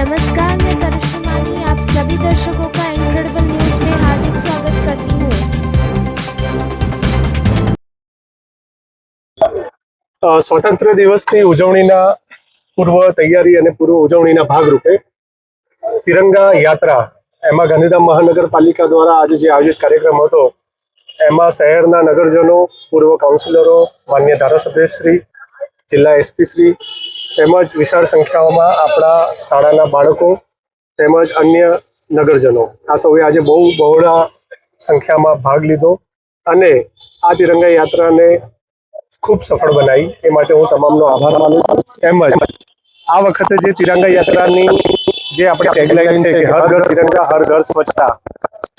नमस्कार मैं करिश्मा मानी आप सभी दर्शकों का इनक्रेडिबल न्यूज में हार्दिक स्वागत करती हूँ અ, સ્વાતંત્ર્ય દિવસની ઉજવણીના પૂર્વ તૈયારી અને પૂર્વ ઉજવણીના ભાગરૂપે તિરંગા યાત્રા એમાં ગાંધીધામ મહાનગરપાલિકા દ્વારા આજે જે આયોજિત કાર્યક્રમ હતો એમાં શહેરના નગરજનો પૂર્વ કાઉન્સિલરો માન્ય ધારાસભ્યશ્રી જિલ્લા એસપીશ્રી તેમજ વિશાળ સંખ્યાઓમાં આપણા શાળાના બાળકો તેમજ અન્ય નગરજનો. આ સૌએ આજે બહુ બહોળા સંખ્યામાં ભાગ લીધો અને આ તિરંગા યાત્રાને ખૂબ સફળ બનાવી. એ માટે હું તમામનો આભાર માનું તેમજ આ વખતે જે તિરંગા યાત્રાની જે આપણે ટેગલાઈન છે કે હર ઘર તિરંગા, હર ઘર સ્વચ્છતા,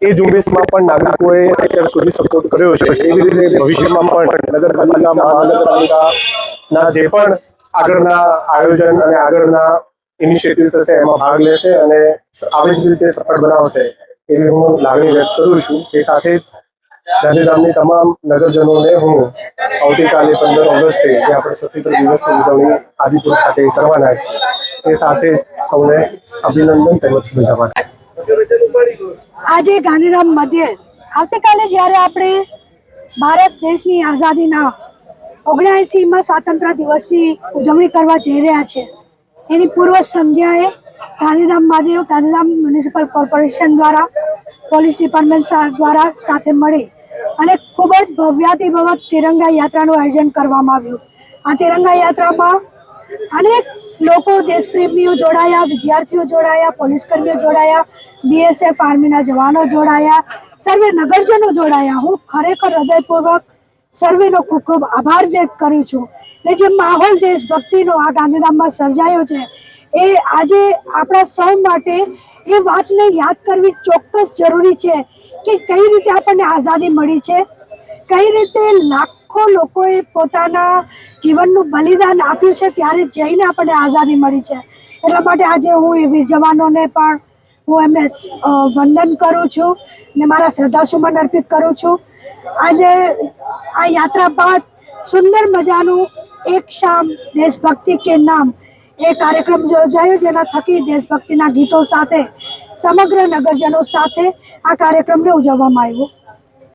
એ ઝુંબેશમાં પણ નાગરિકોએ અત્યાર સુધી સપોર્ટ કર્યો છે. એવી રીતે ભવિષ્યમાં પણ નગરપાલિકા મહાનગરપાલિકાના જે પણ આગળના આયોજન અને આગળના ઇનિશિયેટિવ્સ હશે, એમાં ભાગ લેશે અને આવી જ રીતે સફળ બનાવશે એવી હું લાગણી વ્યક્ત કરું છું. એ સાથે ગાંધીધામની તમામ નગરજનોને હું આવતીકાલે પંદર ઓગસ્ટે જે આપણે સ્વતંત્ર દિવસની ઉજવણી આદિપુર ખાતે કરવાના છે તે સાથે સૌને અભિનંદન તેમજ શુભેચ્છા માટે આજે ગાંધીધામ મધ્યે આવતીકાલે જ્યારે આપણે ભારત દેશની આઝાદીના ઓગણએંસીમાં સ્વાતંત્ર્ય દિવસની ઉજવણી કરવા જઈ રહ્યા છે. એની પૂર્વ સંધ્યાએ ગાંધીધામ મહાદેવ ગાંધીધામ મ્યુનિસિપલ કોર્પોરેશન દ્વારા પોલીસ ડિપાર્ટમેન્ટ દ્વારા સાથે મળી અને ખૂબ જ ભવ્યાતિભવક તિરંગા યાત્રાનું આયોજન કરવામાં આવ્યું. આ તિરંગા યાત્રામાં અનેક લોકો, દેશપ્રેમીઓ જોડાયા, વિદ્યાર્થીઓ જોડાયા, પોલીસ કર્મીઓ જોડાયા બીએસએફ આર્મીના જવાનો જોડાયા, સર્વે નગરજનો જોડાયા. હું ખરેખર હૃદયપૂર્વક સર્વેનો ખૂબ ખૂબ આભાર વ્યક્ત કરું છું. ને જે માહોલ દેશભક્તિનો આ ગાંધીધામમાં સર્જાયો છે, એ આજે આપણા સૌ માટે એ વાતને યાદ કરવી ચોક્કસ જરૂરી છે કે કઈ રીતે આપણને આઝાદી મળી છે, કઈ રીતે લાખો લોકોએ પોતાના જીવનનું બલિદાન આપ્યું છે, ત્યારે જઈને આપણને આઝાદી મળી છે. એટલા માટે આજે હું એ વીર જવાનોને પણ હું એમને વંદન કરું છું ને મારા શ્રદ્ધાસુમન અર્પિત કરું છું. આજે આ યાત્રા બાદ સુંદર મજાનું એક શામ દેશભક્તિ કે નામ એ કાર્યક્રમ યોજાયો જેના થકી દેશભક્તિના ગીતો સાથે સમગ્ર નગરજનો સાથે આ કાર્યક્રમને ઉજવવામાં આવ્યો.